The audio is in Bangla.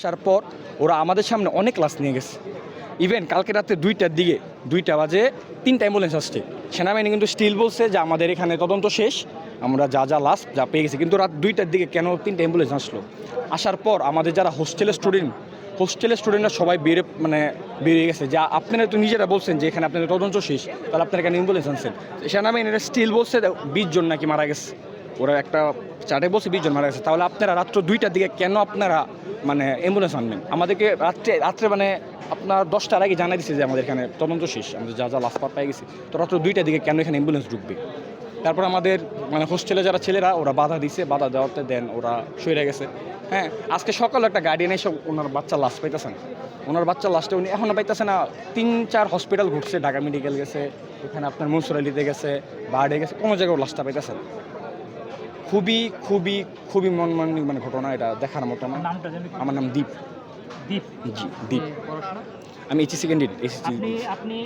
আসার পর ওরা আমাদের সামনে অনেক ক্লাস নিয়ে গেছে। ইভেন কালকে রাতে দুইটার দিকে, দুইটা বাজে, তিনটা অ্যাম্বুলেন্স আসছে। সেনাবাহিনী কিন্তু স্টিল বলছে যে আমাদের এখানে তদন্ত শেষ, আমরা যা যা লাস্ট যা পেয়ে গেছি। কিন্তু রাত দুইটার দিকে কেন তিনটা অ্যাম্বুলেন্স আসলো? আসার পর আমাদের যারা হোস্টেলের স্টুডেন্ট হোস্টেলের স্টুডেন্টরা সবাই বেড়ে মানে বেরিয়ে গেছে যা, আপনারা তো নিজেরা বলছেন যে, এখানে আপনাদের তদন্ত শেষ, তাহলে আপনারা এখানে অ্যাম্বুলেন্স আনছেন? সেনাবাহিনীরা স্টিল বলছে বিশ জন নাকি মারা গেছে। ওরা একটা চারে বসে বিশ জন মারা গেছে। তাহলে আপনারা রাত্র দুইটার দিকে কেন আপনারা মানে অ্যাম্বুলেন্স আনবেন আমাদেরকে রাত্রে রাত্রে মানে আপনার দশটার আগে জানাই দিচ্ছে যে আমাদের এখানে তদন্ত শেষ, আমাদের যা যা পার পেয়ে গেছি। তো রাত্র দুইটার দিকে কেন এখানে অ্যাম্বুলেন্স ঢুকবে? তারপর আমাদের মানে হোস্টেলে যারা ছেলেরা, ওরা বাধা দিছে, বাধা দেওয়াতে দেন, ওরা সরে গেছে। হ্যাঁ আজকে সকালে একটা গার্ডিয়ান এসে ওনার বাচ্চা লাশ পাইতেছেন। ওনার বাচ্চা লাস্টে উনি এখনও পাইতেছে না। তিন, চার হসপিটাল ঘুরছে, ঢাকা মেডিকেল গেছে, এখানে আপনার মনসুরালিতে গেছে, বার্ডে গেছে, কোনো জায়গায় লাশটা পাইতেছেন খুবই খুবই খুবই মন মানে ঘটনা এটা দেখার মতো না। আমার নাম দীপ। দীপ। জি দীপ। আমি এইচএস ক্যান্ডিডেট এইচএসি আপনি আপনি